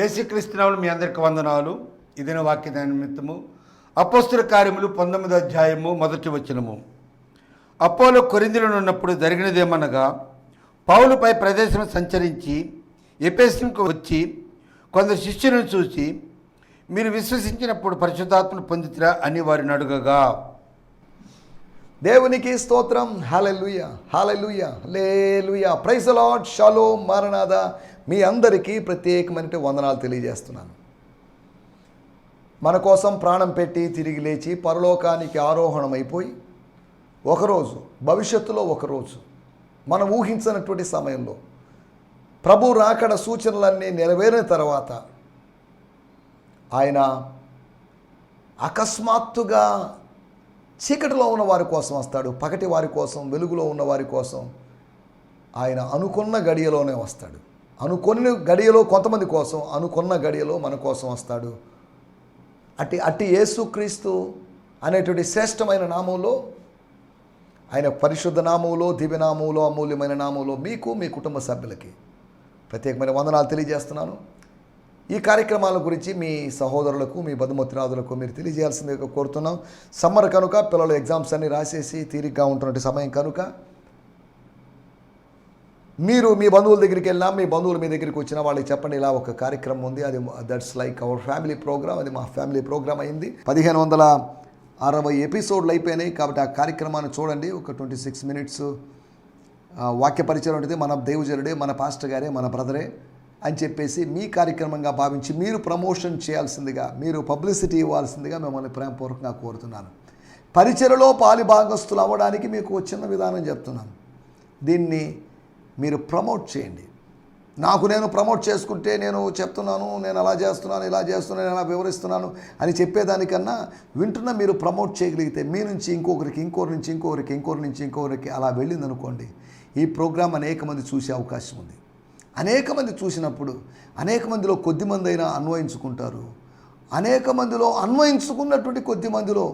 యేసుక్రీస్తునాములు మీ అందరికి వందనాలు. ఇదిన వాక్య నిమిత్తము. అపోస్తుల కార్యములు పంతొమ్మిది అధ్యాయము మొదటి వచనము. అపోలో కొరిందులను ఉన్నప్పుడు జరిగినదేమనగా పౌలుపై ప్రదేశం సంచరించి ఎపేసంకు వచ్చి కొందరు శిష్యులను చూసి మీరు విశ్వసించినప్పుడు పరిశుద్ధాత్మను పొందితిరా అని వారిని అడుగగా. దేవునికి స్తోత్రం. హాలెలుయ హాలెలుయ లేలుయ ప్రైజ్ లాడ్ షాలో మారనాథ. మీ అందరికీ ప్రత్యేకమైన వందనాలు తెలియజేస్తున్నాను. మన కోసం ప్రాణం పెట్టి తిరిగి లేచి పరలోకానికి ఆరోహణమైపోయి ఒకరోజు భవిష్యత్తులో ఒకరోజు మనం ఊహించినటువంటి సమయంలో ప్రభు రాకడ సూచనలన్నీ నెరవేరిన తర్వాత ఆయన అకస్మాత్తుగా చీకటిలో ఉన్న వారి కోసం వస్తాడు పగటి వారి కోసం వెలుగులో ఉన్న వారి కోసం ఆయన అనుకున్న గడియలోనే వస్తాడు. అనుకున్న గడియలో కొంతమంది కోసం అనుకున్న గడియలో మన కోసం వస్తాడు. అట్టి అట్టి యేసుక్రీస్తు అనేటువంటి శ్రేష్టమైన నామంలో ఆయన పరిశుద్ధ నామంలో దివ్యనామంలో అమూల్యమైన నామంలో మీకు మీ కుటుంబ సభ్యులకి ప్రత్యేకమైన వందనాలు తెలియజేస్తున్నాను. ఈ కార్యక్రమాల గురించి మీ సహోదరులకు మీ బదుమతిరాదులకు మీరు తెలియజేయాల్సిందిగా కోరుతున్నాం. సమ్మర్ కనుక పిల్లలు ఎగ్జామ్స్ అన్ని రాసేసి తీరిగ్గా ఉంటున్నటువంటి సమయం కనుక మీరు మీ బంధువుల దగ్గరికి వెళ్ళినా మీ బంధువులు మీ దగ్గరికి వచ్చిన వాళ్ళకి చెప్పండి ఇలా ఒక కార్యక్రమం ఉంది అది that's like our family program అది మా ఫ్యామిలీ ప్రోగ్రామ్ అయింది. పదిహేను వందల అరవై ఎపిసోడ్లు అయిపోయినాయి కాబట్టి ఆ కార్యక్రమాన్ని చూడండి ఒక ట్వంటీ సిక్స్ మినిట్స్ వాక్య పరిచయం ఉంటుంది మన దేవుజనుడే మన పాస్టర్ గారే మన బ్రదరే అని చెప్పేసి మీ కార్యక్రమంగా భావించి మీరు ప్రమోషన్ చేయాల్సిందిగా మీరు పబ్లిసిటీ ఇవ్వాల్సిందిగా మిమ్మల్ని ప్రేమపూర్వకంగా కోరుతున్నాను. పరిచయలో పాలి భాగస్తులు అవ్వడానికి మీకు చిన్న విధానం చెప్తున్నాను. దీన్ని మీరు ప్రమోట్ చేయండి. నాకు నేను ప్రమోట్ చేసుకుంటే నేను చెప్తున్నాను నేను అలా చేస్తున్నాను ఇలా చేస్తున్నాను ఇలా వివరిస్తున్నాను అని చెప్పేదానికన్నా వింటున్న మీరు ప్రమోట్ చేయగలిగితే మీ నుంచి ఇంకొకరికి ఇంకొకరి నుంచి ఇంకొకరికి ఇంకొకరి నుంచి ఇంకొకరికి అలా వెళ్ళిందనుకోండి ఈ ప్రోగ్రాం అనేక మంది చూసే అవకాశం ఉంది. అనేక మంది చూసినప్పుడు అనేక మందిలో కొద్ది మంది అయినా అన్వయించుకుంటారు. అనేక మందిలో అన్వయించుకున్నటువంటి కొద్ది మందిలో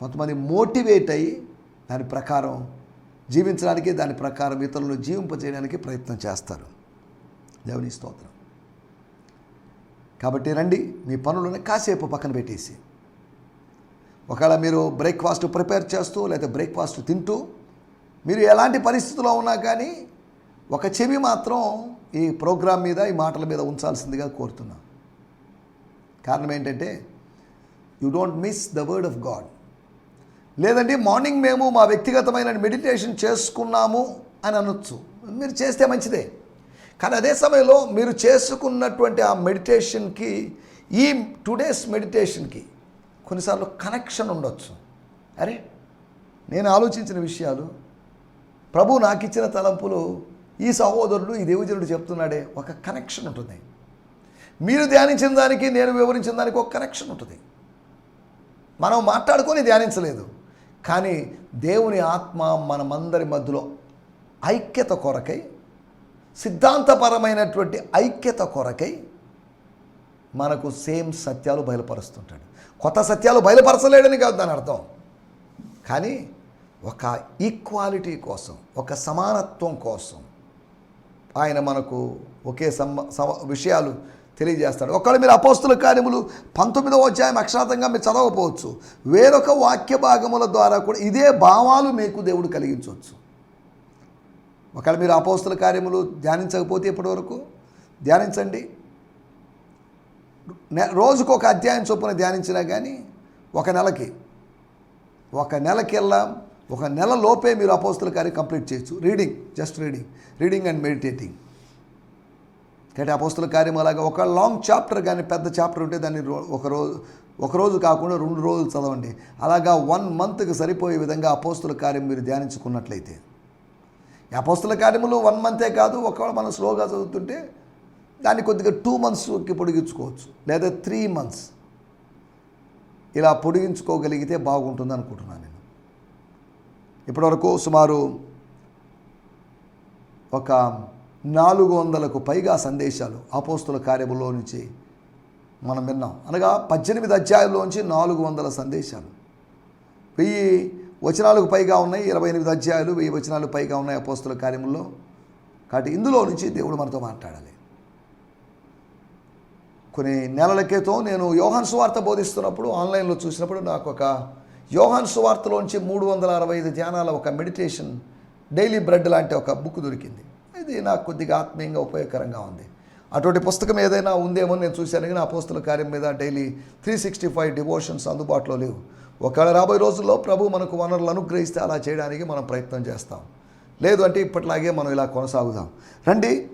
కొంతమంది మోటివేట్ అయ్యి దాని ప్రకారం జీవించడానికి దాని ప్రకారం ఇతరులను జీవింపజేయడానికి ప్రయత్నం చేస్తారు. దేవుని స్తోత్రం. కాబట్టి రండి మీ పనులను కాసేపు పక్కన పెట్టేసి. ఒకవేళ మీరు బ్రేక్ఫాస్ట్ ప్రిపేర్ చేస్తూ లేదా బ్రేక్ఫాస్ట్ తింటూ మీరు ఎలాంటి పరిస్థితిలో ఉన్నా కానీ ఒక చెవి మాత్రం ఈ ప్రోగ్రాం మీద ఈ మాటల మీద ఉంచాల్సిందిగా కోరుతున్నా కారణం ఏంటంటే you don't miss the word of god లేదండి మార్నింగ్ మేము మా వ్యక్తిగతమైన మెడిటేషన్ చేసుకున్నాము అని అనొచ్చు. మీరు చేస్తే మంచిదే. కానీ అదే సమయంలో మీరు చేసుకున్నటువంటి ఆ మెడిటేషన్కి ఈ టుడేస్ మెడిటేషన్కి కొన్నిసార్లు కనెక్షన్ ఉండొచ్చు. అరే నేను ఆలోచించిన విషయాలు ప్రభు నాకు ఇచ్చిన తలంపులు ఈ సహోదరుడు ఈ దేవజనుడు చెప్తున్నాడే ఒక కనెక్షన్ ఉంటుంది. మీరు ధ్యానించిన దానికి నేను వివరించిన దానికి ఒక కనెక్షన్ ఉంటుంది. మనం మాట్లాడుకొని ధ్యానించలేదు. కానీ దేవుని ఆత్మ మనమందరి మధ్యలో ఐక్యత కొరకై సిద్ధాంతపరమైనటువంటి ఐక్యత కొరకై మనకు సేమ్ సత్యాలు బయలుపరుస్తుంటాడు. కొత్త సత్యాలు బయలుపరచలేడని కాదు దాని అర్థం. కానీ ఒక ఈక్వాలిటీ కోసం ఒక సమానత్వం కోసం ఆయన మనకు ఒకే సమ విషయాలు తెలియజేస్తాడు. ఒకవేళ మీరు అపోస్తుల కార్యములు పంతొమ్మిదవ అధ్యాయం అక్షరాతంగా మీరు చదవకపోవచ్చు. వేరొక వాక్య భాగముల ద్వారా కూడా ఇదే భావాలు మీకు దేవుడు కలిగించవచ్చు. ఒకవేళ మీరు అపోస్తుల కార్యములు ధ్యానించకపోతే ఇప్పటివరకు ధ్యానించండి. నె- రోజుకు ఒక అధ్యాయం చొప్పున ధ్యానించినా కానీ ఒక నెలకి ఒక నెలకెల్లా ఒక నెల లోపే మీరు అపోస్తుల కార్యం కంప్లీట్ చేయొచ్చు. Reading just reading. Reading and meditating. కాబట్టి అపోస్తుల కార్యం అలాగా ఒక లాంగ్ చాప్టర్ కానీ పెద్ద చాప్టర్ ఉంటే దాన్ని రో- ఒక రోజు ఒకరోజు కాకుండా రెండు రోజులు చదవండి. అలాగా వన్ మంత్కి సరిపోయే విధంగా అపోస్తుల కార్యం మీరు ధ్యానించుకున్నట్లయితే. అపోస్తుల కార్యములు వన్ మంతే కాదు ఒకవేళ మనం స్లోగా చదువుతుంటే దాన్ని కొద్దిగా టూ మంత్స్కి పొడిగించుకోవచ్చు లేదా త్రీ మంత్స్. ఇలా పొడిగించుకోగలిగితే బాగుంటుంది అనుకుంటున్నాను నేను. ఇప్పటివరకు సుమారు ఒక నాలుగు వందలకు పైగా సందేశాలు అపోస్తుల కార్యములో నుంచి మనం విన్నాం. అనగా పద్దెనిమిది అధ్యాయుల్లోంచి నాలుగు వందల సందేశాలు. వెయ్యి వచనాలకు పైగా ఉన్నాయి ఇరవై ఎనిమిది అధ్యాయాలు వెయ్యి వచనాలు పైగా ఉన్నాయి అపోస్తుల కార్యముల్లో. కాబట్టి ఇందులో నుంచి దేవుడు మనతో మాట్లాడాలి. కొన్ని నెలల క్రితం నేను యోహాన్ సువార్త బోధిస్తున్నప్పుడు ఆన్లైన్లో చూసినప్పుడు నాకు ఒక యోహాన్ సువార్తలోంచి మూడు వందల అరవై ఐదు ధ్యానాల ఒక మెడిటేషన్ డైలీ బ్రెడ్ లాంటి ఒక బుక్ దొరికింది. ఇది నాకు కొద్దిగా ఆత్మీయంగా ఉపయోగకరంగా ఉంది. అటువంటి పుస్తకం ఏదైనా ఉందేమో నేను చూశాను కానీ ఆ కార్యం మీద daily three sixty five devotions అందుబాటులో లేవు. ఒకవేళ రాబోయే రోజుల్లో ప్రభు మనకు వనరులు అనుగ్రహిస్తే అలా చేయడానికి మనం ప్రయత్నం చేస్తాం. లేదు అంటే ఇప్పట్లాగే మనం ఇలా కొనసాగుదాం. రండి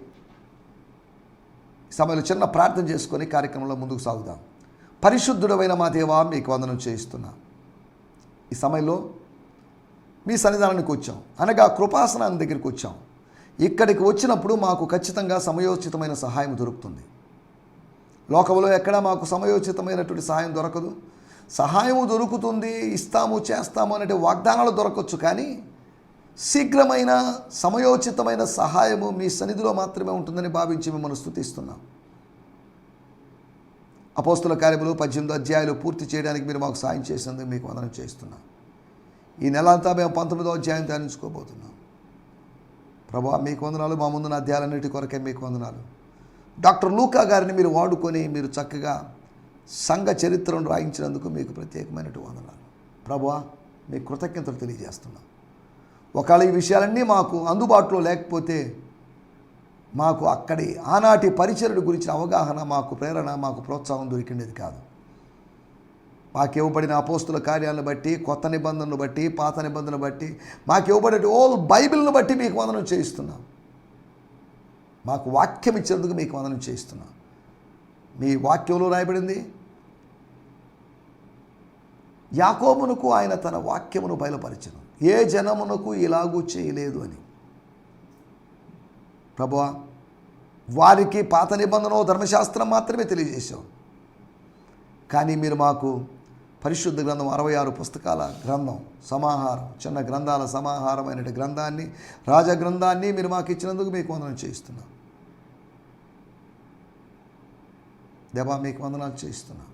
ఈ సమయంలో చిన్న ప్రార్థన చేసుకొని కార్యక్రమంలో ముందుకు సాగుదాం. పరిశుద్ధుడమైన మా దేవా మీకు వందనం చేయిస్తున్నా. ఈ సమయంలో మీ సన్నిధానానికి వచ్చాం. అనగా కృపాసనాన్ని దగ్గరికి వచ్చాం. ఇక్కడికి వచ్చినప్పుడు మాకు ఖచ్చితంగా సమయోచితమైన సహాయం దొరుకుతుంది. లోకంలో ఎక్కడా మాకు సమయోచితమైనటువంటి సహాయం దొరకదు. సహాయము దొరుకుతుంది ఇస్తాము చేస్తాము అనే వాగ్దానాలు దొరకవచ్చు కానీ శీఘ్రమైన సమయోచితమైన సహాయము మీ సన్నిధిలో మాత్రమే ఉంటుందని భావించి మిమ్మల్ని స్థుతిస్తున్నాం. అపోస్తుల కార్యములు పద్దెనిమిది అధ్యాయులు పూర్తి చేయడానికి మీరు మాకు సాయం చేసినందుకు మీకు వందనం చేస్తున్నాం. ఈ నెల అంతా మేము పంతొమ్మిదో అధ్యాయం ధ్యానించుకోబోతున్నాం. ప్రభా మీకు వందనాలు మా ముందున్న అధ్యాయాలన్నిటి కొరకే మీకు వందనాలు. డాక్టర్ లూకా గారిని మీరు వాడుకొని మీరు చక్కగా సంఘ చరిత్రను రాయించినందుకు మీకు ప్రత్యేకమైనటువంటి వందనాలు. ప్రభా మీ కృతజ్ఞతలు తెలియజేస్తున్నాం. ఒకవేళ ఈ విషయాలన్నీ మాకు అందుబాటులో లేకపోతే మాకు అక్కడి ఆనాటి పరిచరుడు గురించిన అవగాహన మాకు ప్రేరణ మాకు ప్రోత్సాహం దొరికిండేది కాదు. మాకు ఇవ్వబడిన అపోస్తుల కార్యాలను బట్టి కొత్త నిబంధనలు బట్టి పాత నిబంధనలు బట్టి మాకు ఇవ్వబడే ఓల్ బైబిల్ను బట్టి మీకు వందనం చేయిస్తున్నాం. మాకు వాక్యం ఇచ్చినందుకు మీకు వందనం చేయిస్తున్నాం. మీ వాక్యంలో రాయబడింది యాకోమునకు ఆయన తన వాక్యమును బయలుపరిచను. ఏ జనమునకు ఇలాగూ చేయలేదు అని. ప్రభువా వారికి పాత నిబంధన ధర్మశాస్త్రం మాత్రమే తెలియజేశాం కానీ మీరు మాకు పరిశుద్ధ గ్రంథం అరవై ఆరు పుస్తకాల గ్రంథం సమాహారం చిన్న గ్రంథాల సమాహారమైన గ్రంథాన్ని రాజగ్రంథాన్ని మీరు మాకు ఇచ్చినందుకు మీకు వందనం చేయిస్తున్నాం. దేవా మీకు వందనాలు చేయిస్తున్నాం.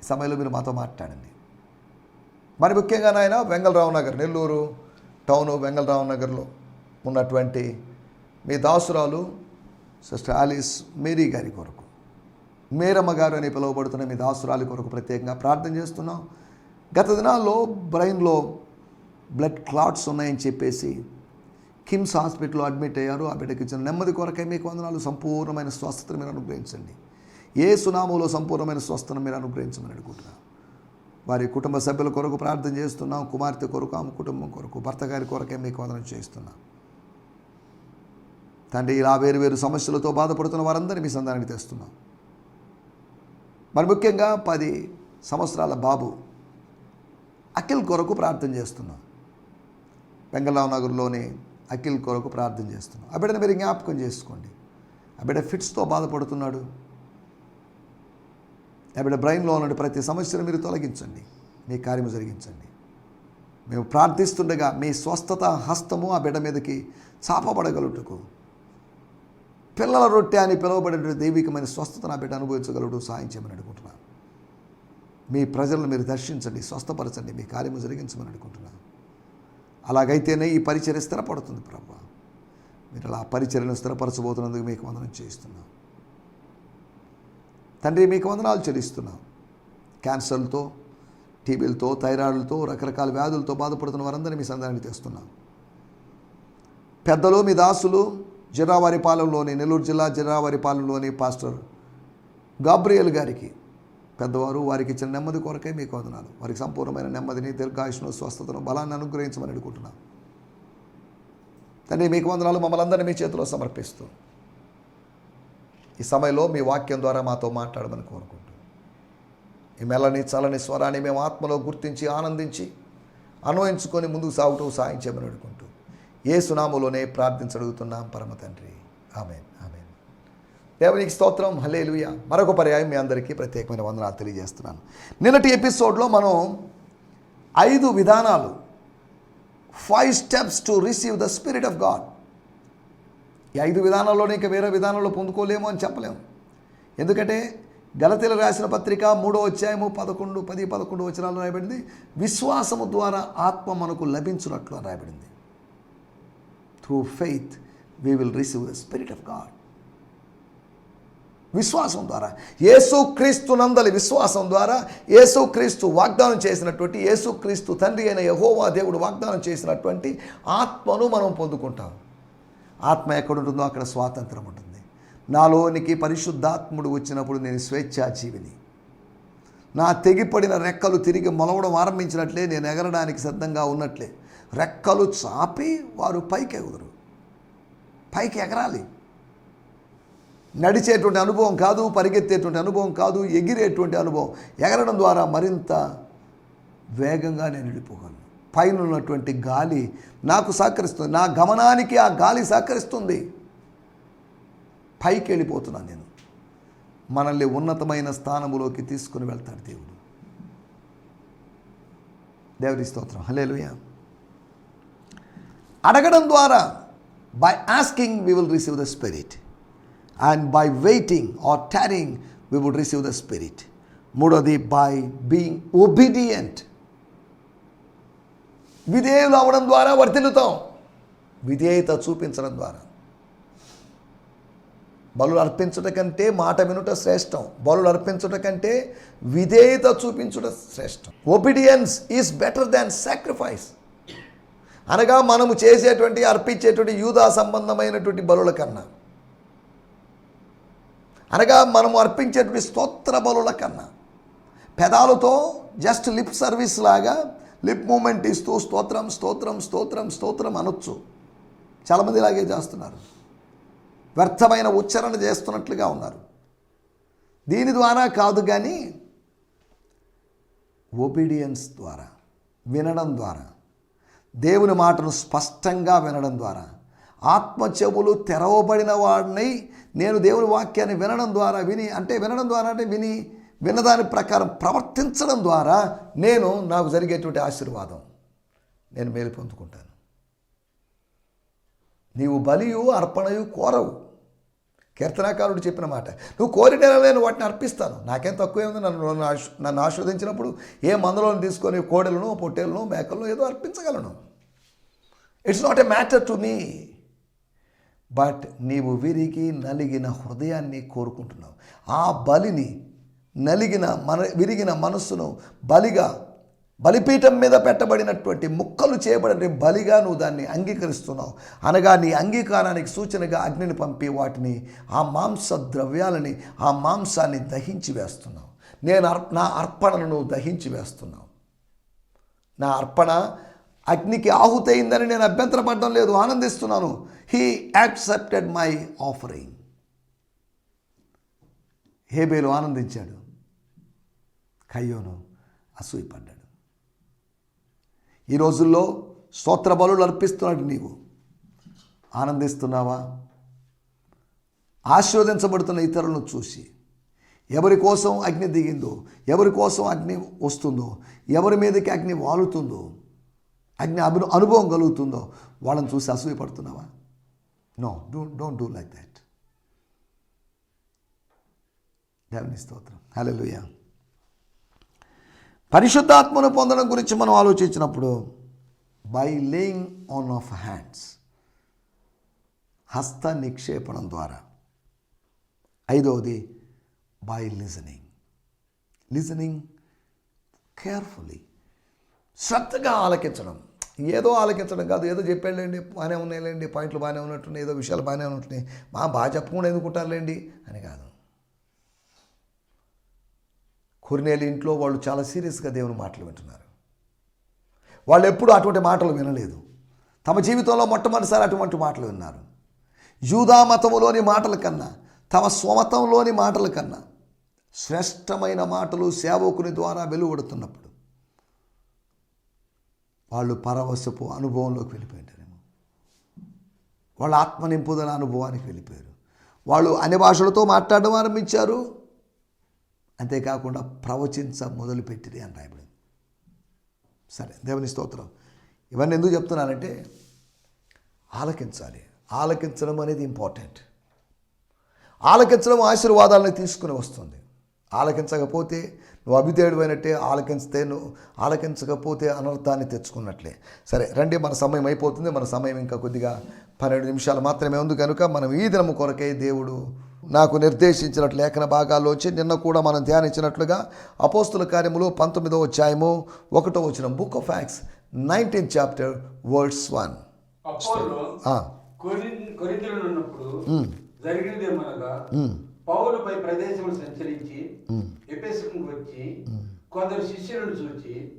ఈ సమయంలో మీరు మాతో మాట్లాడండి. మరి ముఖ్యంగా నాయన వెంగళరావు నగర్ నెల్లూరు టౌను వెంగళరావు నగర్లో ఉన్నటువంటి మీ దాసురాలు సిస్టర్ ఆలిస్ మేరీ గారి కొరకు. మేరమ్మ గారు అని పిలువబడుతున్న మీ దాసురాలి కొరకు ప్రత్యేకంగా ప్రార్థన చేస్తున్నాం. గత దినాల్లో బ్రెయిన్లో బ్లడ్ క్లాట్స్ ఉన్నాయని చెప్పేసి కిమ్స్ హాస్పిటల్లో అడ్మిట్ అయ్యారు. ఆ బిడ్డకి ఇచ్చిన నెమ్మది కొరకై మీకు వందనాలు. సంపూర్ణమైన స్వస్థతను మీరు అనుగ్రహించండి. ఏ సునామోలో సంపూర్ణమైన స్వస్థను మీరు అనుగ్రహించమని అడుగుతున్నాను వారి కుటుంబ సభ్యుల కొరకు ప్రార్థన చేస్తున్నాం. కుమార్తె కొరకు ఆమె కుటుంబం కొరకు భర్త గారి కొరకే మీకు వందనం చేస్తున్నాం తండ్రి ఇలా వేరు వేరు సమస్యలతో బాధపడుతున్న వారందరినీ మీ సందానికి తెస్తున్నాం. మరి ముఖ్యంగా పది సంవత్సరాల బాబు అఖిల్ కొరకు ప్రార్థన చేస్తున్నాం. వెంగళరావు నగర్లోని అఖిల్ కొరకు ప్రార్థన చేస్తున్నాం. ఆ బిడ్డను మీరు జ్ఞాపకం చేసుకోండి. ఆ బిడ్డ ఫిట్స్తో బాధపడుతున్నాడు. ఆ బిడ్డ బ్రెయిన్లో ఉన్న ప్రతి సమస్యను మీరు తొలగించండి. మీ కార్యము జరిగించండి. మేము ప్రార్థిస్తుండగా మీ స్వస్థత హస్తము ఆ బిడ్డ మీదకి చాపబడగలుటకు పిల్లల రొట్టె అని పిలువబడే దైవికమైన స్వస్థత నా బిడ్డ అనుభవించగలడు సాయం చేయమని అనుకుంటున్నాను మీ ప్రజలను మీరు దర్శించండి స్వస్థపరచండి మీ కార్యము జరిగించమని అనుకుంటున్నాను అలాగైతేనే ఈ పరిచర్య స్థిరపడుతుంది ప్రభు. మీరు అలా పరిచర్యను స్థిరపరచబోతున్నందుకు మీకు వందనం చేయిస్తున్నాం. తండ్రి మీకు వందనాలు చెల్లిస్తున్నాం. క్యాన్సర్లతో టీబీలతో థైరాయిడ్లతో రకరకాల వ్యాధులతో బాధపడుతున్న వారందరినీ మీ సందానికి తెస్తున్నాం. పెద్దలు మీ దాసులు జిరావారిపాలెంలోని నెల్లూరు జిల్లా జిరావారిపాలెంలోని పాస్టర్ గాబ్రియల్ గారికి పెద్దవారు వారికి ఇచ్చిన నెమ్మది కొరకే మీకు వదనాలు వారికి సంపూర్ణమైన నెమ్మదిని దీర్ఘాయుషను స్వస్థతను బలాన్ని అనుగ్రహించమని అడుగుతున్నాను తండ్రి మీకు వందనాలు మమ్మల్ని అందరినీ మీ చేతిలో సమర్పిస్తూ ఈ సమయంలో మీ వాక్యం ద్వారా మాతో మాట్లాడమని కోరుకుంటూ ఈ మెల్లని చలని స్వరాన్ని మేము ఆత్మలో గుర్తించి ఆనందించి అన్వయించుకొని ముందుకు సాగుతూ సాయం చేయమని అడుగుకుంటూ ఏ సునామలోనే ప్రార్థించడుగుతున్నాం పరమ తండ్రి. Amen amen. దేవునికి స్తోత్రం. హలేలుయ మరొక పర్యాయం మీ అందరికీ ప్రత్యేకమైన వందనాలు తెలియజేస్తున్నాను. నిన్నటి ఎపిసోడ్లో మనం ఐదు విధానాలు five steps to receive the spirit of god ఈ ఐదు విధానాల్లోనే ఇంకా వేరే విధానంలో పొందుకోలేము అని చెప్పలేము. ఎందుకంటే గలతీల రాసిన పత్రిక మూడో అధ్యాయము పదకొండు పది పదకొండు వచనాలు రాయబడింది. విశ్వాసము ద్వారా ఆత్మ మనకు లభించున్నట్లు రాయబడింది. Through faith we will receive the spirit of god విశ్వాసం ద్వారా. యేసుక్రీస్తు నందలి విశ్వాసం ద్వారా యేసుక్రీస్తు వాగ్దానం చేసినటువంటి యేసుక్రీస్తు తండ్రి అయిన యహోవా దేవుడు వాగ్దానం చేసినటువంటి ఆత్మను మనం పొందుకుంటాం. ఆత్మ ఎక్కడుంటుందో అక్కడ స్వాతంత్రం ఉంటుంది. నాలోనికి పరిశుద్ధాత్ముడు వచ్చినప్పుడు నేను స్వేచ్ఛాజీవిని నా తెగిపడిన రెక్కలు తిరిగి మొలవడం ఆరంభించినట్లే నేను ఎగరడానికి సిద్ధంగా ఉన్నట్లే. రెక్కలు చాపి వారు పైకి ఎగుదరు. పైకి ఎగరాలి. నడిచేటువంటి అనుభవం కాదు పరిగెత్తేటువంటి అనుభవం కాదు ఎగిరేటువంటి అనుభవం. ఎగరడం ద్వారా మరింత వేగంగా నేను వెళ్ళిపోగలను పైన ఉన్నటువంటి గాలి నాకు సహకరిస్తుంది. నా గమనానికి ఆ గాలి సహకరిస్తుంది. పైకి వెళ్ళిపోతున్నాను నేను. మనల్ని ఉన్నతమైన స్థానములోకి తీసుకుని వెళ్తాడు దేవుడు. దేవుడి స్తోత్రం. హలేలుయ అడగడం ద్వారా by asking we will receive the spirit and by waiting or tarrying we would receive the spirit మూడోది బై బీయింగ్ ఒబీడియంట్ విధేయులు అవ్వడం ద్వారా వర్తిల్లుతాం విధేయత చూపించడం ద్వారా. బలు అర్పించుట కంటే మాట వినుట శ్రేష్టం. బలు అర్పించుట కంటే విధేయత చూపించుట శ్రేష్టం. Obedience is better than sacrifice అనగా మనము చేసేటువంటి అర్పించేటువంటి యూదా సంబంధమైనటువంటి బలుల కన్నా. అనగా మనము అర్పించేటువంటి స్తోత్ర బలుల కన్నా. పెదాలతో జస్ట్ లిప్ సర్వీస్ లాగా లిప్ మూమెంట్ ఇస్తూ స్తోత్రం స్తోత్రం స్తోత్రం స్తోత్రం అనొచ్చు. చాలామంది ఇలాగే చేస్తున్నారు. వ్యర్థమైన ఉచ్చారణ చేస్తున్నట్లుగా ఉన్నారు. దీని ద్వారా కాదు కానీ ఒబీడియన్స్ ద్వారా వినడం ద్వారా. దేవుని మాటను స్పష్టంగా వినడం ద్వారా. ఆత్మ చెవులు తెరవబడిన వాడినై నేను దేవుని వాక్యాన్ని వినడం ద్వారా విని అంటే వినడం ద్వారా అంటే విని విన్నదాని ప్రకారం ప్రవర్తించడం ద్వారా నేను నాకు జరిగేటువంటి ఆశీర్వాదం నేను మేలు పొందుకుంటాను. నీవు బలియు అర్పణయు కోరవు. కీర్తనాకారుడు చెప్పిన మాట నువ్వు కోరిన నేను వాటిని అర్పిస్తాను. నాకేం తక్కువ ఉంది నన్ను నన్ను ఆశ- నన్ను ఆస్వాదించినప్పుడు ఏ మందులను తీసుకొని కోడెలను పొట్టేలను మేకలను ఏదో అర్పించగలను. It's not a matter to me but నీవు విరిగి నలిగిన హృదయాన్ని కోరుకుంటున్నావు. ఆ బలిని నలిగిన మన విరిగిన మనస్సును బలిగా బలిపీఠం మీద పెట్టబడినటువంటి ముక్కలు చేయబడిన బలిగా నువ్వు దాన్ని అంగీకరిస్తున్నావు. అనగా నీ అంగీకారానికి సూచనగా అగ్నిని పంపి వాటిని ఆ మాంస ద్రవ్యాలని ఆ మాంసాన్ని దహించి వేస్తున్నావు. నేను అర్ నా అర్పణను నువ్వు దహించి వేస్తున్నావు. నా అర్పణ అగ్నికి ఆహుతయిందని నేను అభ్యంతరపడడం లేదు ఆనందిస్తున్నాను. హీ యాక్సెప్టెడ్ మై ఆఫరింగ్ హేబేలు ఆనందించాడు. కయ్యోను అసూయపడ్డాడు. ఈ రోజుల్లో స్తోత్ర బలు అర్పిస్తున్నాడు నీవు. ఆనందిస్తున్నావా? ఆశీర్వదించబడుతున్న ఇతరులను చూసి ఎవరి కోసం అగ్ని దిగిందో ఎవరి కోసం అగ్ని వస్తుందో ఎవరి మీదకి అగ్ని వాలుతుందో అగ్ని అభిను అనుభవం కలుగుతుందో వాళ్ళని చూసి అసూయపడుతున్నావా? No do don't do like that దేవుని స్తోత్రం. హల్లెలూయా పరిశుద్ధాత్మను పొందడం గురించి మనం ఆలోచించినప్పుడు by laying on of hands హస్త నిక్షేపణం ద్వారా. ఐదవది బై లిజనింగ్ లిజనింగ్ కేర్ఫుల్లీ శ్రద్ధగా ఆలకించడం. ఏదో ఆలకించడం కాదు. ఏదో చెప్పాడులేండి బాగానే ఉన్నాయిలేండి పాయింట్లు బాగానే ఉన్నట్టున్నాయి ఏదో విషయాలు బాగానే ఉన్నట్టున్నాయి. మా బాగా చెప్పకుండా ఎందుకుంటారులేండి అని కాదు. కొరినేలు ఇంట్లో వాళ్ళు చాలా సీరియస్గా దేవుని మాటలు వింటున్నారు. వాళ్ళు ఎప్పుడూ అటువంటి మాటలు వినలేదు. తమ జీవితంలో మొట్టమొదటిసారి అటువంటి మాటలు విన్నారు. యూదా మతములోని మాటల కన్నా తమ స్వమతంలోని మాటల కన్నా శ్రేష్టమైన మాటలు సేవకుని ద్వారా వెలువడుతున్నప్పుడు వాళ్ళు పరవశపు అనుభవంలోకి వెళ్ళిపోయింటారేమో. వాళ్ళ ఆత్మ నింపుదల అనుభవానికి వెళ్ళిపోయారు. వాళ్ళు అన్ని భాషలతో మాట్లాడడం ఆరంభించారు. అంతేకాకుండా ప్రవచించ మొదలుపెట్టిరి అని రాయబడింది. సరే దేవుని స్తోత్రం. ఇవన్నీ ఎందుకు చెప్తున్నానంటే ఆలకించాలి. ఆలకించడం అనేది ఇంపార్టెంట్. ఆలకించడం ఆశీర్వాదాలను తీసుకుని వస్తుంది. ఆలకించకపోతే నువ్వు అభిధేయుడైనట్టే ఆలకించితే నువ్వు ఆలకించకపోతే అనర్థాన్ని తెచ్చుకున్నట్లే. సరే రండి మన సమయం అయిపోతుంది. మన సమయం ఇంకా కొద్దిగా పన్నెండు నిమిషాలు మాత్రమే ఉంది కనుక మనం ఈ దినము కొరకై దేవుడు నాకు నిర్దేశించినట్లు లేఖన భాగాల్లోంచి నిన్న కూడా మనం ధ్యానించినట్లుగా అపోస్తుల కార్యములు పంతొమ్మిదో అధ్యాయము ఒకటో వచ్చిన book of acts nineteen chapter words one పౌలుపై సంచరించి ఎపెసుకు వచ్చి కొందరు శిష్యులను చూచి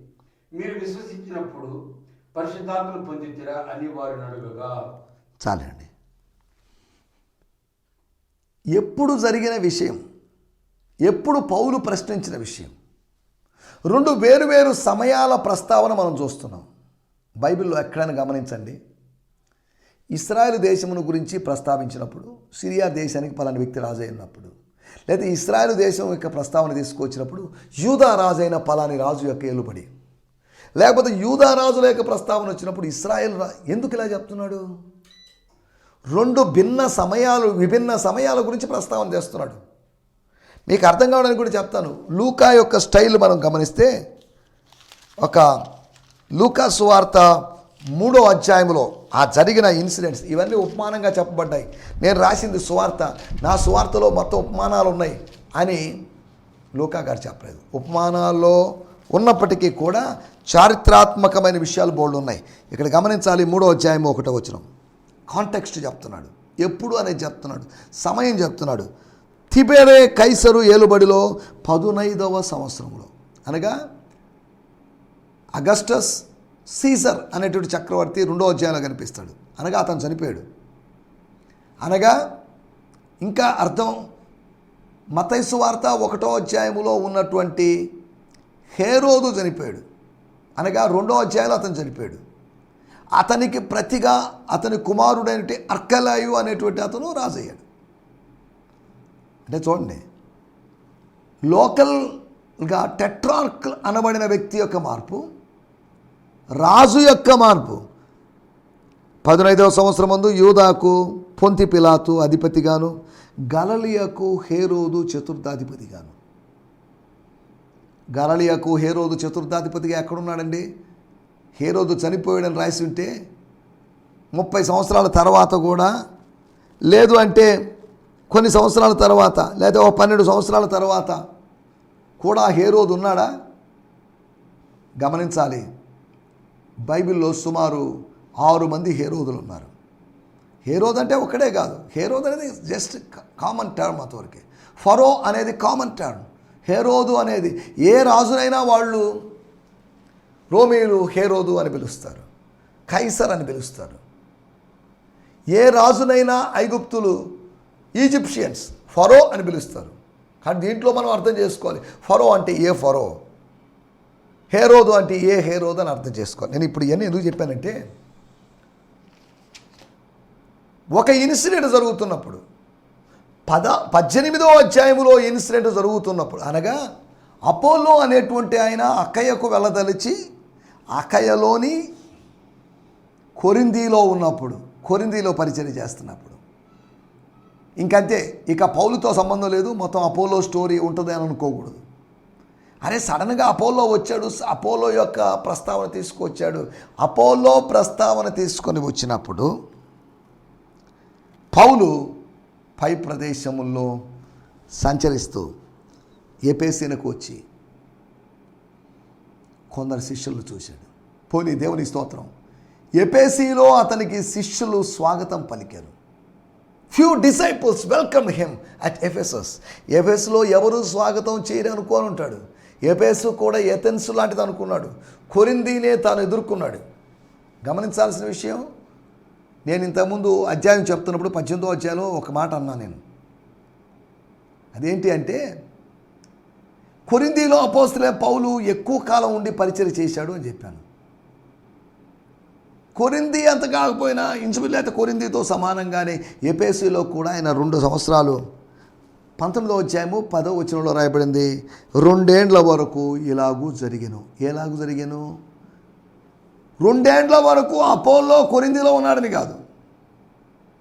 మీరు విశ్వసించినప్పుడు పరిశుద్ధాత్మను పొందితిరా అని అడుగగా. చాలండి. ఎప్పుడు జరిగిన విషయం ఎప్పుడు పౌలు ప్రశ్నించిన విషయం రెండు వేరువేరు సమయాల ప్రస్తావన మనం చూస్తున్నాం. బైబిల్లో ఎక్కడైనా గమనించండి. ఇస్రాయేల్ దేశమును గురించి ప్రస్తావించినప్పుడు సిరియా దేశానికి పలాని వ్యక్తి రాజైనప్పుడు లేదా ఇస్రాయేల్ దేశం యొక్క ప్రస్తావన తీసుకొచ్చినప్పుడు యూదా రాజు అయిన పలాని రాజు యొక్క ఏలుబడి. లేకపోతే యూదా రాజుల యొక్క ప్రస్తావన వచ్చినప్పుడు ఇస్రాయేల్ రా ఎందుకు ఇలా చెప్తున్నాడు? రెండు భిన్న సమయాలు విభిన్న సమయాల గురించి ప్రస్తావన చేస్తున్నాడు. మీకు అర్థం కావడానికి కూడా చెప్తాను. లూకా యొక్క స్టైల్ మనం గమనిస్తే ఒక లూకా సువార్త మూడో అధ్యాయంలో ఆ జరిగిన ఇన్సిడెంట్స్ ఇవన్నీ ఉపమానంగా చెప్పబడ్డాయి. నేను రాసింది సువార్త నా సువార్తలో మొత్తం ఉపమానాలు ఉన్నాయి అని లూకా గారు చెప్పలేదు. ఉపమానాల్లో ఉన్నప్పటికీ కూడా చారిత్రాత్మకమైన విషయాలు బోల్డ్ ఉన్నాయి. ఇక్కడ గమనించాలి మూడో అధ్యాయం ఒకటో వచ్చినాం కాంటెక్స్ట్ చెప్తున్నాడు. ఎప్పుడు అనేది చెప్తున్నాడు. సమయం చెప్తున్నాడు. తిబెరే కైసరు ఏలుబడిలో పదునైదవ సంవత్సరంలో. అనగా అగస్టస్ సీజర్ అనేటువంటి చక్రవర్తి రెండో అధ్యాయంలో కనిపిస్తాడు. అనగా అతను చనిపోయాడు. అనగా ఇంకా అర్థం మతైసు వార్త ఒకటో అధ్యాయములో ఉన్నటువంటి హేరోదు చనిపోయాడు. అనగా రెండో అధ్యాయంలో అతను చనిపోయాడు. అతనికి ప్రతిగా అతని కుమారుడైనటువంటి అర్కలాయు అనేటువంటి అతను రాజయ్యాడు. అంటే చూడండి లోకల్గా టెట్రార్క్ అనబడిన వ్యక్తి యొక్క మార్పు రాజు యొక్క మార్పు. పదునైదవ సంవత్సరం ముందు యూదాకు పొంతి పిలాతు అధిపతిగాను గలలియకు హేరోదు చతుర్థాధిపతిగాను. గలలియకు హేరోదు చతుర్థాధిపతిగా ఎక్కడున్నాడండి? హేరోదు చనిపోయాడని రాసి ఉంటే ముప్పై సంవత్సరాల తర్వాత కూడా లేదు అంటే కొన్ని సంవత్సరాల తర్వాత లేదా ఒక పన్నెండు సంవత్సరాల తర్వాత కూడా హేరోదు ఉన్నాడా? గమనించాలి. బైబిల్లో సుమారు ఆరు మంది హేరోదులు ఉన్నారు. హేరోద్ అంటే ఒకడే కాదు. హేరోద్ అనేది జస్ట్ కామన్ టర్మ్ అంతవరకే ఫరో అనేది కామన్ టర్మ్. హేరోదు అనేది ఏ రాజునైనా వాళ్ళు రోమీలు హేరోదు అని పిలుస్తారు కైసర్ అని పిలుస్తారు. ఏ రాజునైనా ఐగుప్తులు ఈజిప్షియన్స్ ఫరో అని పిలుస్తారు. కానీ దీంట్లో మనం అర్థం చేసుకోవాలి ఫరో అంటే ఏ ఫరో? హేరోదు అంటే ఏ హేరోదు అని అర్థం చేసుకోవాలి. నేను ఇప్పుడు ఇవన్నీ ఎందుకు చెప్పానంటే ఒక ఇన్సిడెంట్ జరుగుతున్నప్పుడు పద పద్దెనిమిదో అధ్యాయములో ఇన్సిడెంట్ జరుగుతున్నప్పుడు అనగా అపోలో అనేటువంటి ఆయన అక్కయ్యకు వెళ్ళదలిచి అక్కయ్యలోని కొరిందీలో ఉన్నప్పుడు కొరిందీలో పరిచయం చేస్తున్నప్పుడు. ఇంకంతే ఇక పౌలుతో సంబంధం లేదు మొత్తం అపోలో స్టోరీ ఉంటుంది అని అనుకోకూడదు. అరే సడన్గా అపోలో వచ్చాడు అపోలో యొక్క ప్రస్తావన తీసుకొచ్చాడు. అపోలో ప్రస్తావన తీసుకొని వచ్చినప్పుడు పౌలు పై ప్రదేశముల్లో సంచరిస్తూ ఏపేసీనకు వచ్చి కొందరు శిష్యులను చూశాడు. పోనీ దేవుని స్తోత్రం. ఎపేసీలో అతనికి శిష్యులు స్వాగతం పలికారు. Few disciples welcome him at Ephesus ఎఫెస్లో ఎవరు స్వాగతం చేయరు అనుకోని ఉంటాడు. ఎఫెసు కూడా ఎథెన్స్ లాంటిది అనుకున్నాడు. కొరిందీనే తాను ఎదుర్కొన్నాడు. గమనించాల్సిన విషయం నేను ఇంతకుముందు అధ్యాయం చెప్తున్నప్పుడు పద్దెనిమిదో అధ్యాయంలో ఒక మాట అన్నా నేను. అదేంటి అంటే కొరిందీలో అపోస్తులే పౌలు ఎక్కువ కాలం ఉండి పరిచయం చేశాడు అని చెప్పాను. కొరింది అంత కాకపోయినా ఇంచుమిల్లేత కొరిందితో సమానంగానే ఎపేసీలో కూడా ఆయన రెండు సంవత్సరాలు పంతొమ్మిదో అధ్యాయము పదో వచనంలో రాయబడింది రెండేండ్ల వరకు ఇలాగూ జరిగాను. ఎలాగూ జరిగాను? రెండేండ్ల వరకు అపోల్లో కొరిందిలో ఉన్నాడని కాదు.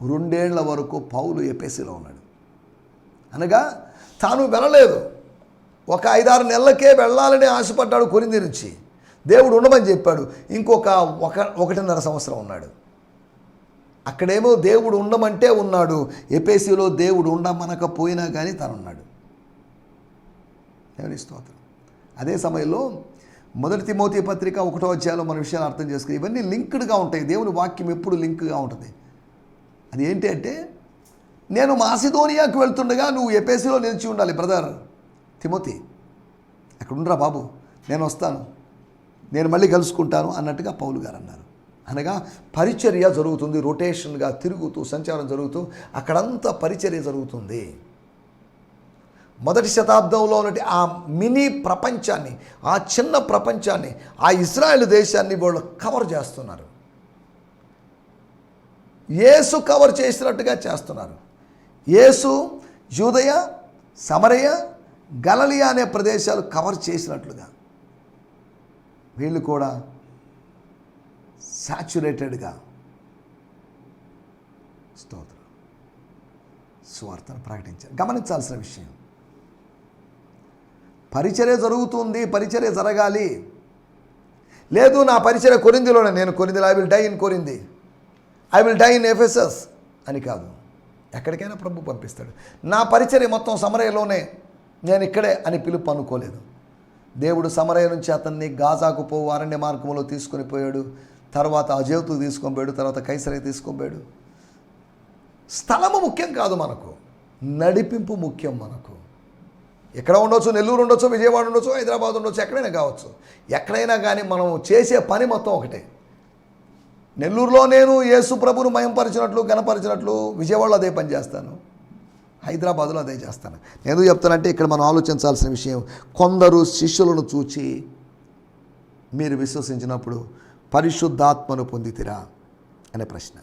రెండేండ్ల వరకు పౌలు ఎపేసీలో ఉన్నాడు. అనగా తాను వెళ్ళలేదు. ఒక ఐదారు నెలలకే వెళ్ళాలని ఆశపడ్డాడు కొరింది నుంచి. దేవుడు ఉండమని చెప్పాడు. ఇంకొక ఒక ఒకటిన్నర సంవత్సరం ఉన్నాడు. అక్కడేమో దేవుడు ఉండమంటే ఉన్నాడు. ఎపేసీలో దేవుడు ఉండమనకపోయినా కానీ తను ఉన్నాడు దేవుని స్తోత్రం. అదే సమయంలో మొదటి తిమోతి పత్రిక ఒకటో అధ్యాయంలో మన విషయాలు అర్థం చేసుకుని ఇవన్నీ లింక్డ్గా ఉంటాయి. దేవుని వాక్యం ఎప్పుడు లింక్గా ఉంటుంది. అది ఏంటి అంటే నేను మాసిదోనియాకు వెళ్తుండగా నువ్వు ఎపేసీలో నిలిచి ఉండాలి బ్రదర్. తిమోతి అక్కడుండ్రా బాబు నేను వస్తాను. నేను మళ్ళీ కలుసుకుంటాను అన్నట్టుగా పౌలు గారు అన్నారు అనగా పరిచర్య జరుగుతుంది రొటేషన్గా తిరుగుతూ సంచారం జరుగుతూ అక్కడంతా పరిచర్య జరుగుతుంది. మొదటి శతాబ్దంలో ఉన్నటి ఆ మినీ ప్రపంచాన్ని ఆ చిన్న ప్రపంచాన్ని ఆ ఇజ్రాయెల్ దేశాన్ని వాళ్ళు కవర్ చేస్తున్నారు. యేసు కవర్ చేసినట్టుగా చేస్తున్నారు. యేసు యూదయ సమరయ గలలియా అనే ప్రదేశాలు కవర్ చేసినట్లుగా వీళ్ళు కూడా సాచురేటెడ్గా స్తోత్రం స్వార్థను ప్రకటించారు. గమనించాల్సిన విషయం పరిచర్య జరుగుతుంది పరిచర్య జరగాలి. లేదు నా పరిచర్య కొరిందిలోనే నేను కొరిందిలో I will die in Corinth I will die in Ephesus అని కాదు. ఎక్కడికైనా ప్రభు పంపిస్తాడు. నా పరిచర్య మొత్తం సమరయలోనే నేను ఇక్కడే అని పిలుపు అనుకోలేదు. దేవుడు సమరయ నుంచి అతన్ని గాజాకు పోవు అరణ్య మార్గంలో తీసుకొని పోయాడు. తర్వాత అజేవుతు తీసుకొని పోయాడు తర్వాత కైసరకి తీసుకొని పోయాడు. స్థలము ముఖ్యం కాదు మనకు. నడిపింపు ముఖ్యం మనకు. ఎక్కడ ఉండొచ్చు? నెల్లూరు ఉండొచ్చు విజయవాడ ఉండొచ్చు హైదరాబాద్ ఉండొచ్చు ఎక్కడైనా కావచ్చు. ఎక్కడైనా కానీ మనం చేసే పని మొత్తం ఒకటే. నెల్లూరులో నేను యేసు ప్రభును మయంపరిచినట్లు గణపరిచినట్లు విజయవాడలో అదే పని చేస్తాను. హైదరాబాద్లో అదే చేస్తాను. నేను చెప్తానంటే ఇక్కడ మనం ఆలోచించాల్సిన విషయం కొందరు శిష్యులను చూచి మీరు విశ్వసించినప్పుడు పరిశుద్ధాత్మను పొందితిరా అనే ప్రశ్న.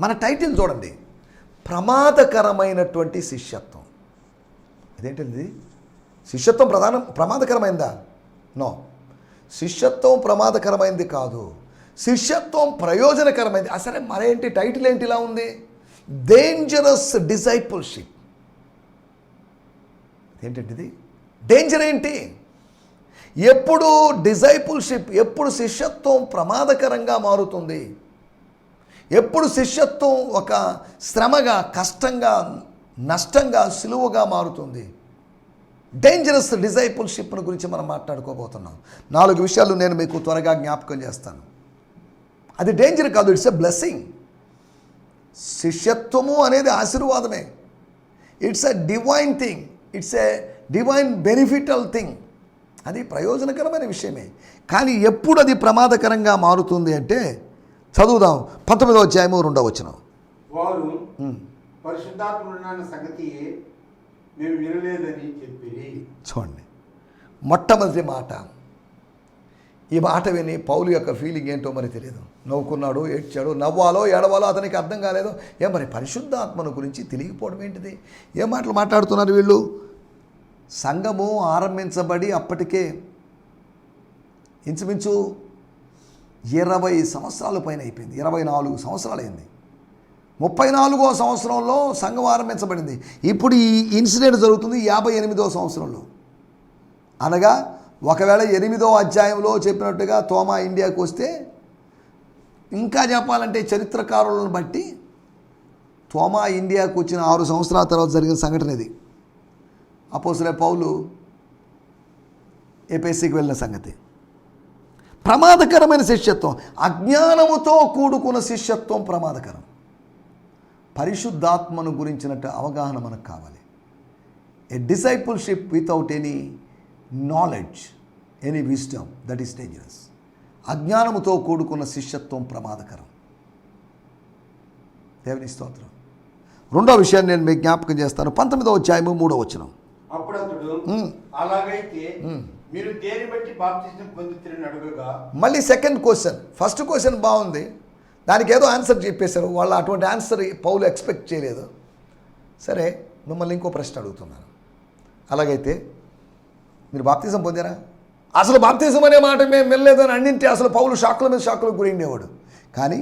మన టైటిల్ చూడండి. ప్రమాదకరమైనటువంటి శిష్యత్వం. ఇదేంటిది? శిష్యత్వం ప్రధానం ప్రమాదకరమైందా? నో. శిష్యత్వం ప్రమాదకరమైంది కాదు. శిష్యత్వం ప్రయోజనకరమైంది. అసలే మరేంటి? టైటిల్ ఏంటి ఇలా ఉంది? డేంజరస్ డిసైపుల్షిప్ ఏంటంటిది డేంజర్ ఏంటి? ఎప్పుడు డిజైపుల్షిప్ ఎప్పుడు శిష్యత్వం ప్రమాదకరంగా మారుతుంది? ఎప్పుడు శిష్యత్వం ఒక శ్రమగా కష్టంగా నష్టంగా సులువుగా మారుతుంది? డేంజరస్ డిజైపుల్షిప్ను గురించి మనం మాట్లాడుకోబోతున్నాం. నాలుగు విషయాలు నేను మీకు త్వరగా జ్ఞాపకం చేస్తాను. అది డేంజర్ కాదు ఇట్స్ ఎ బ్లెస్సింగ్ శిష్యత్వము అనేది ఆశీర్వాదమే. It's a divine thing it's a divine beneficial thing అది ప్రయోజనకరమైన విషయమే. కానీ ఎప్పుడు అది ప్రమాదకరంగా మారుతుంది అంటే చదువుదాం. పంతొమ్మిదవ అధ్యాయము రెండవ వచనం. వారు పరిశుద్ధాత్ముడున్న సంగతి మేము వినలేదని చెప్పి చూడండి. మొట్టమొదటి మాట. ఈ మాట విని పౌలు యొక్క ఫీలింగ్ ఏంటో మరి తెలియదు నవ్వుకున్నాడు ఏడ్చాడు నవ్వాలో ఏడవాలో అతనికి అర్థం కాలేదు. ఏ మరి పరిశుద్ధాత్మను గురించి తెలియకపోవడం ఏంటిది? ఏ మాటలు మాట్లాడుతున్నారు వీళ్ళు? సంఘము ఆరంభించబడి అప్పటికే ఇంచుమించు ఇరవై సంవత్సరాల పైన అయిపోయింది. ఇరవై నాలుగు సంవత్సరాలు అయింది. ముప్పై నాలుగో సంవత్సరంలో సంఘం ఆరంభించబడింది. ఇప్పుడు ఈ ఇన్సిడెంట్ జరుగుతుంది యాభై ఎనిమిదో సంవత్సరంలో. అనగా ఒకవేళ ఎనిమిదో అధ్యాయంలో చెప్పినట్టుగా తోమా ఇండియాకు వస్తే ఇంకా చెప్పాలంటే చరిత్రకారులను బట్టి తోమా ఇండియాకు వచ్చిన ఆరు సంవత్సరాల తర్వాత జరిగిన సంఘటన ఇది. అపోసలే పౌలు ఏపీఎస్సీకి వెళ్ళిన సంగతి. ప్రమాదకరమైన శిష్యత్వం అజ్ఞానముతో కూడుకున్న శిష్యత్వం ప్రమాదకరం. పరిశుద్ధాత్మను గురించినట్టు అవగాహన మనకు కావాలి. A discipleship without any knowledge any wisdom that is dangerous అజ్ఞానముతో కూడుకున్న శిష్యత్వం ప్రమాదకరం. దేవుని స్తోత్రం. రెండో విషయాన్ని నేను మీకు జ్ఞాపకం చేస్తాను. పంతొమ్మిదవ అధ్యాయము మూడో వచనం. మీరు దేని బట్టి బాప్తిజం అడుగగా? మళ్ళీ సెకండ్ క్వశ్చన్ ఫస్ట్ క్వశ్చన్ బాగుంది. దానికి ఏదో ఆన్సర్ చెప్పేశారు. వాళ్ళు అటువంటి ఆన్సర్ పౌలు ఎక్స్పెక్ట్ చేయలేదు. సరే మిమ్మల్ని ఇంకో ప్రశ్న అడుగుతున్నాను. అలాగైతే మీరు బాప్తిజం పొందారా? అసలు బాప్తిజం అనే మాట మేము వెళ్ళలేదని అన్నింటి అసలు పౌలు షాకుల మీద షాకులకు గురైండేవాడు కానీ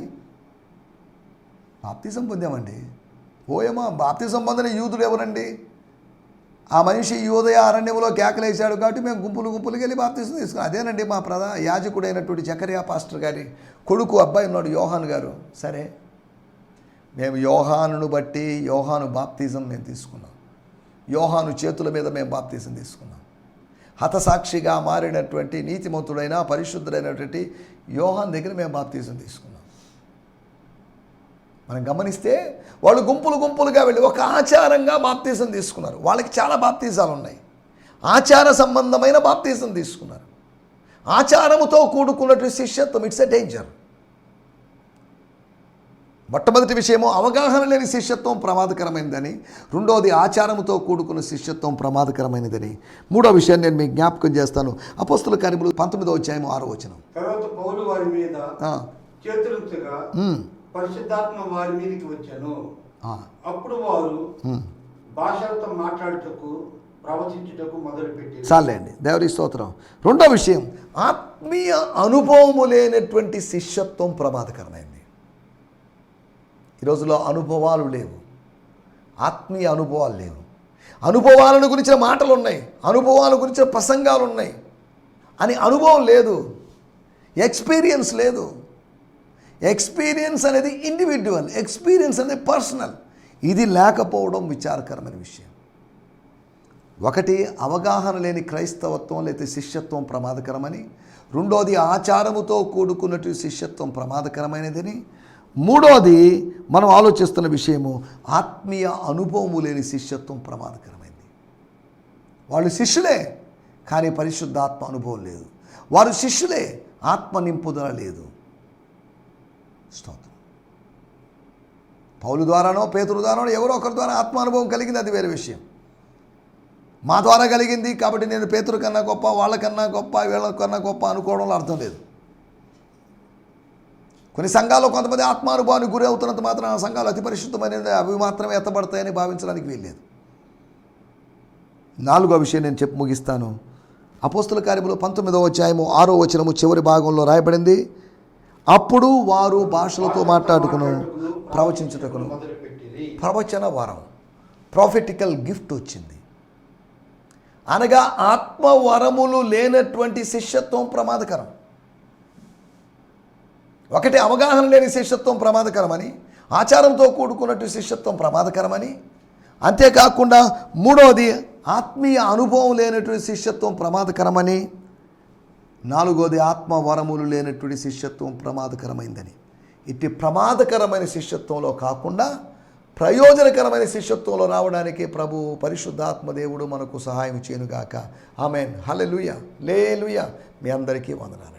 బాప్తిజం పొందామండి. ఓయమా బాప్తిజం పొందిన యూదుడు ఎవరండి? ఆ మనిషి యోదయ అరణ్యంలో కేకలేశాడు కాబట్టి మేము గుంపులు గుంపులుకి వెళ్ళి బాప్తిజం తీసుకున్నాం. అదేనండి మా ప్రధాన యాజకుడైనటువంటి జకరియా పాస్టర్ గారి కొడుకు అబ్బాయి ఉన్నాడు యోహాన్ గారు. సరే మేము యోహానును బట్టి యోహాను బాప్తిజం మేము తీసుకున్నాం. యోహాను చేతుల మీద మేము బాప్తిజం తీసుకున్నాం. హతసాక్షిగా మారినటువంటి నీతిమంతుడైన పరిశుద్ధుడైనటువంటి యోహాన్ దగ్గర మేము బాప్తీజం తీసుకున్నాం. మనం గమనిస్తే వాళ్ళు గుంపులు గుంపులుగా వెళ్ళి ఒక ఆచారంగా బాప్తీజం తీసుకున్నారు. వాళ్ళకి చాలా బాప్తీసాలు ఉన్నాయి ఆచార సంబంధమైన బాప్తీసం తీసుకున్నారు. ఆచారముతో కూడుకున్నటువంటి శిష్యత్వం ఇట్స్ ఎ డేంజర్ మొట్టమొదటి విషయము అవగాహన లేని శిష్యత్వం ప్రమాదకరమైనదని రెండవది ఆచారముతో కూడుకున్న శిష్యత్వం ప్రమాదకరమైనదని. మూడో విషయాన్ని నేను మీకు జ్ఞాపకం చేస్తాను. అపోస్తుల కార్యములు పంతొమ్మిదో అధ్యాయం ఆరో వచనం. తర్వాత పౌలు వారి మీద చేతులుగా పరిశుద్ధాత్మ వారి మీదకి వచ్చాను. అప్పుడు వారు. భాషలతో మాట్లాడుటకు ప్రవచించుటకు మొదలుపెట్టి చాలండి దేవుడి స్తోత్రం. రెండో విషయం ఆత్మీయ అనుభవము లేనటువంటి శిష్యత్వం ప్రమాదకరమైంది. ఈ రోజులో అనుభవాలు లేవు. ఆత్మీయ అనుభవాలు లేవు. అనుభవాలను గురించిన మాటలు ఉన్నాయి అనుభవాల గురించిన ప్రసంగాలు ఉన్నాయి అని అనుభవం లేదు. ఎక్స్పీరియన్స్ లేదు. ఎక్స్పీరియన్స్ అనేది ఇండివిజువల్ ఎక్స్పీరియన్స్ అనేది పర్సనల్ ఇది లేకపోవడం విచారకరమైన విషయం. ఒకటి అవగాహన లేని క్రైస్తవత్వం లేదా శిష్యత్వం ప్రమాదకరమని. రెండోది ఆచారముతో కూడుకున్నట్టు శిష్యత్వం ప్రమాదకరమైనదని. మూడోది మనం ఆలోచిస్తున్న విషయము ఆత్మీయ అనుభవము లేని శిష్యత్వం ప్రమాదకరమైంది. వాళ్ళు శిష్యులే కానీ పరిశుద్ధాత్మ అనుభవం లేదు. వారు శిష్యులే ఆత్మ నింపుదల లేదు. స్తోత్రం. పౌలు ద్వారానో పేతురు ద్వారానో ఎవరో ఒకరి ద్వారా ఆత్మ అనుభవం కలిగింది అది వేరే విషయం. మా ద్వారా కలిగింది కాబట్టి నేను పేతురు కన్నా గొప్ప వాళ్ళకన్నా గొప్ప వీళ్ళ కన్నా గొప్ప అనుకోవడంలో అర్థం లేదు. కొన్ని సంఘాల్లో కొంతమంది ఆత్మానుభవానికి గురి అవుతున్నంత మాత్రం ఆ సంఘాలు అతి పరిశుద్ధమైనవి అవి మాత్రమే ఎత్తబడతాయని భావించడానికి వీల్లేదు. నాలుగో విషయం నేను చెప్పి ముగిస్తాను. అపోస్తుల కార్యములు పంతొమ్మిదవ అధ్యాయము ఆరో వచనము చివరి భాగంలో రాయబడింది. అప్పుడు వారు భాషలతో మాట్లాడుకును ప్రవచించుటకును. ప్రవచన వరం ప్రాఫిటికల్ గిఫ్ట్ వచ్చింది. అనగా ఆత్మవరములు లేనటువంటి శిష్యత్వం ప్రమాదకరం. ఒకటి అవగాహన లేని శిష్యత్వం ప్రమాదకరమని ఆచారంతో కూడుకున్నట్టు శిష్యత్వం ప్రమాదకరమని అంతేకాకుండా మూడవది ఆత్మీయ అనుభవం లేనటువంటి శిష్యత్వం ప్రమాదకరమని నాలుగోది ఆత్మ వరములు లేనటువంటి శిష్యత్వం ప్రమాదకరమైందని. ఇట్టి ప్రమాదకరమైన శిష్యత్వంలో కాకుండా ప్రయోజనకరమైన శిష్యత్వంలో రావడానికి ప్రభు పరిశుద్ధాత్మ దేవుడు మనకు సహాయం చేయనుగాక. ఆమెన్. హలెలుయ లేలుయ. మీ అందరికీ వందనాలండి.